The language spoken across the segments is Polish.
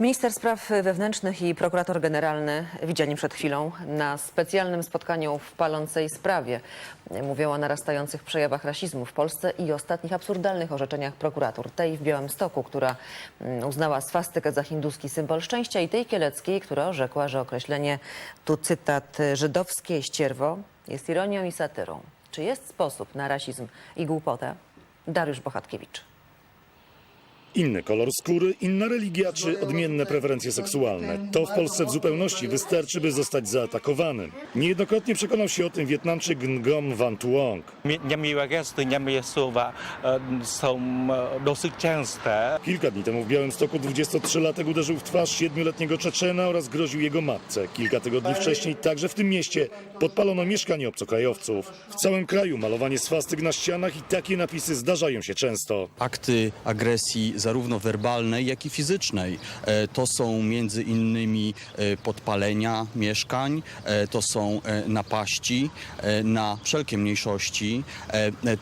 Minister Spraw Wewnętrznych i prokurator generalny widziani przed chwilą na specjalnym spotkaniu w palącej sprawie. Mówią o narastających przejawach rasizmu w Polsce i ostatnich absurdalnych orzeczeniach prokuratur. Tej w Białymstoku, która mm, uznała swastykę za hinduski symbol szczęścia i tej kieleckiej, która orzekła, że określenie, tu cytat, żydowskie ścierwo jest ironią i satyrą. Czy jest sposób na rasizm i głupotę? Dariusz Bohatkiewicz. Inny kolor skóry, inna religia czy odmienne preferencje seksualne. To w Polsce w zupełności wystarczy, by zostać zaatakowanym. Niejednokrotnie przekonał się o tym Wietnamczyk Ngom Van Tuong. Mie- Niemiłe gesty, niemiłe słowa są dosyć częste. Kilka dni temu w Białymstoku 23-latek uderzył w twarz siedmioletniego Czeczena oraz groził jego matce. Kilka tygodni wcześniej także w tym mieście podpalono mieszkanie obcokrajowców. W całym kraju malowanie swastyk na ścianach i takie napisy zdarzają się często. akty agresji zarówno werbalnej, jak i fizycznej. E, To są między innymi e, podpalenia mieszkań, e, to są napaści na wszelkie mniejszości,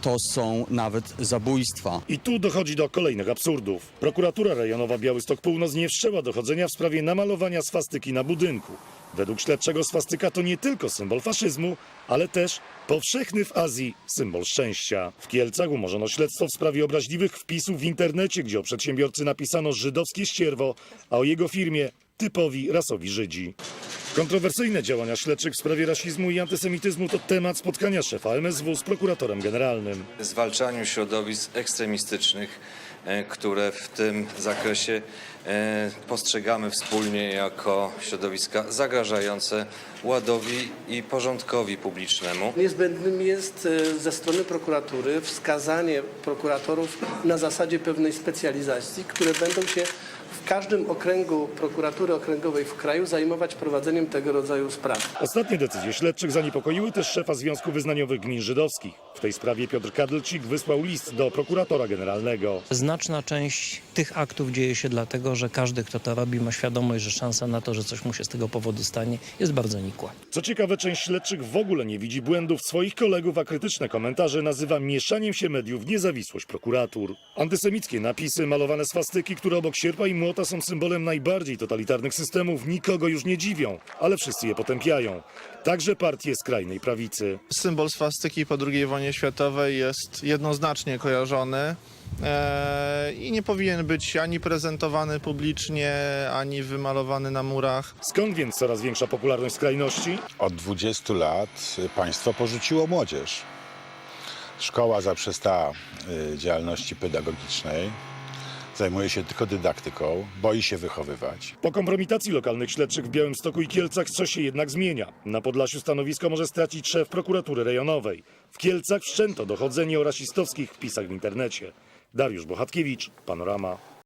to są nawet zabójstwa. I tu dochodzi do kolejnych absurdów. Prokuratura rejonowa Białystok Północ nie wszczęła dochodzenia w sprawie namalowania swastyki na budynku. Według śledczego swastyka to nie tylko symbol faszyzmu, ale też powszechny w Azji symbol szczęścia. W Kielcach umorzono śledztwo w sprawie obraźliwych wpisów w internecie, gdzie o przedsiębiorcy napisano żydowskie ścierwo, a o jego firmie typowi rasowi Żydzi. Kontrowersyjne działania śledczych w sprawie rasizmu i antysemityzmu to temat spotkania szefa MSW z prokuratorem generalnym. zwalczaniu środowisk ekstremistycznych, które w tym zakresie e, postrzegamy wspólnie jako środowiska zagrażające ładowi i porządkowi publicznemu. Niezbędnym jest e, ze strony prokuratury wskazanie prokuratorów na zasadzie pewnej specjalizacji, które będą się w każdym okręgu prokuratury okręgowej w kraju zajmować prowadzeniem tego rodzaju spraw. Ostatnie decyzje śledczych zaniepokoiły też szefa Związku Wyznaniowych Gmin Żydowskich. W tej sprawie Piotr Kadlcik wysłał list do prokuratora generalnego. Znaczna część tych aktów dzieje się dlatego, że każdy, kto to robi, ma świadomość, że szansa na to, że coś mu się z tego powodu stanie, jest bardzo nikła. Co ciekawe, część śledczych w ogóle nie widzi błędów swoich kolegów, a krytyczne komentarze nazywa mieszaniem się mediów w niezawisłość prokuratur. Antysemickie napisy, malowane swastyki, które obok sierpa i młota są symbolem najbardziej totalitarnych systemów, nikogo już nie dziwią, ale wszyscy je potępiają. Także partie skrajnej prawicy. Symbol swastyki po II wojnie światowej jest jednoznacznie kojarzony e, i nie powinien być ani prezentowany publicznie, ani wymalowany na murach. Skąd więc coraz większa popularność skrajności? Od 20 lat państwo porzuciło młodzież. Szkoła zaprzestała y, działalności pedagogicznej, zajmuje się tylko dydaktyką, boi się wychowywać. Po kompromitacji lokalnych śledczych w Białymstoku i Kielcach coś się jednak zmienia. Na Podlasiu stanowisko może stracić szef prokuratury rejonowej. W Kielcach wszczęto dochodzenie o rasistowskich wpisach w internecie. Dariusz Bohatkiewicz, Panorama.